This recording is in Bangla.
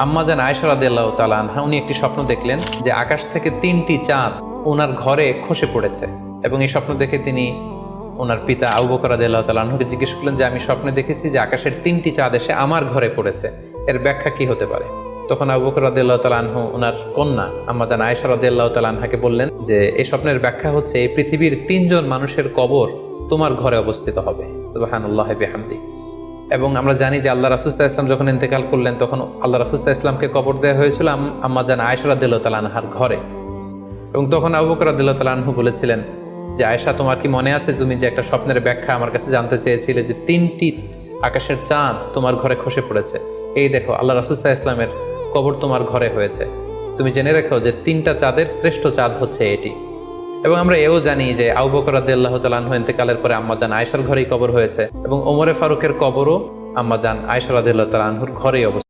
আম্মা জান আয়সা রাদিয়াল্লাহ তাআলা আনহা, উনি একটি স্বপ্ন দেখলেন যে আকাশ থেকে তিনটি চাঁদ ওনার ঘরে খসে পড়েছে। এবং এই স্বপ্ন দেখে তিনি ওনার পিতা আবু বকর রাদিয়াল্লাহু তাআলা আনহুকে জিজ্ঞেস করলেন যে, আমি স্বপ্নে দেখেছি যে আকাশের তিনটি চাঁদ এসে আমার ঘরে পড়েছে। এর ব্যাখ্যা কি হতে পারে? তখন আবু বকর রাদিয়াল্লাহু তাআলা আনহু ওনার কন্যা আম্মা জান আয়েশা রাদিয়াল্লাহু তাআলা আনহাকে বললেন যে, এই স্বপ্নের ব্যাখ্যা হচ্ছে, এই পৃথিবীর তিনজন মানুষের কবর তোমার ঘরে অবস্থিত হবে। সুবহানাল্লাহ বিহামদি। এবং আমরা জানি যে আল্লাহ রাসুস্তা ইসলাম যখন ইন্তেকাল করলেন, তখন আল্লাহ রাসুস্তা ইসলামকে কবর দেওয়া হয়েছিল আম- আম্মা জান তাআলা আনহার ঘরে। এবং তখন আবু বকর রাদিয়াল্লাহু বলেছিলেন যে, আয়েশা, তোমার কি মনে আছে তুমি যে একটা স্বপ্নের ব্যাখ্যা আমার কাছে জানতে চেয়েছিলে যে তিনটি আকাশের চাঁদ তোমার ঘরে খসে পড়েছে? এই দেখো, আল্লাহ রাসুস্তা ইসলামের কবর তোমার ঘরে হয়েছে। তুমি জেনে রেখো যে তিনটা চাঁদের শ্রেষ্ঠ চাঁদ হচ্ছে এটি। এবং আমরা এও জানি যে আউ বকর রাদিয়াল্লাহু তাআলা আনহু ইন্তেকালের পরে আম্মাজান আয়েশার ঘরেই কবর হয়েছে এবং ওমরে ফারুকের কবরও আম্মাজান আয়েশা রাদিয়াল্লাহু তাআলা আনহুর ঘরেই অবস্থিত।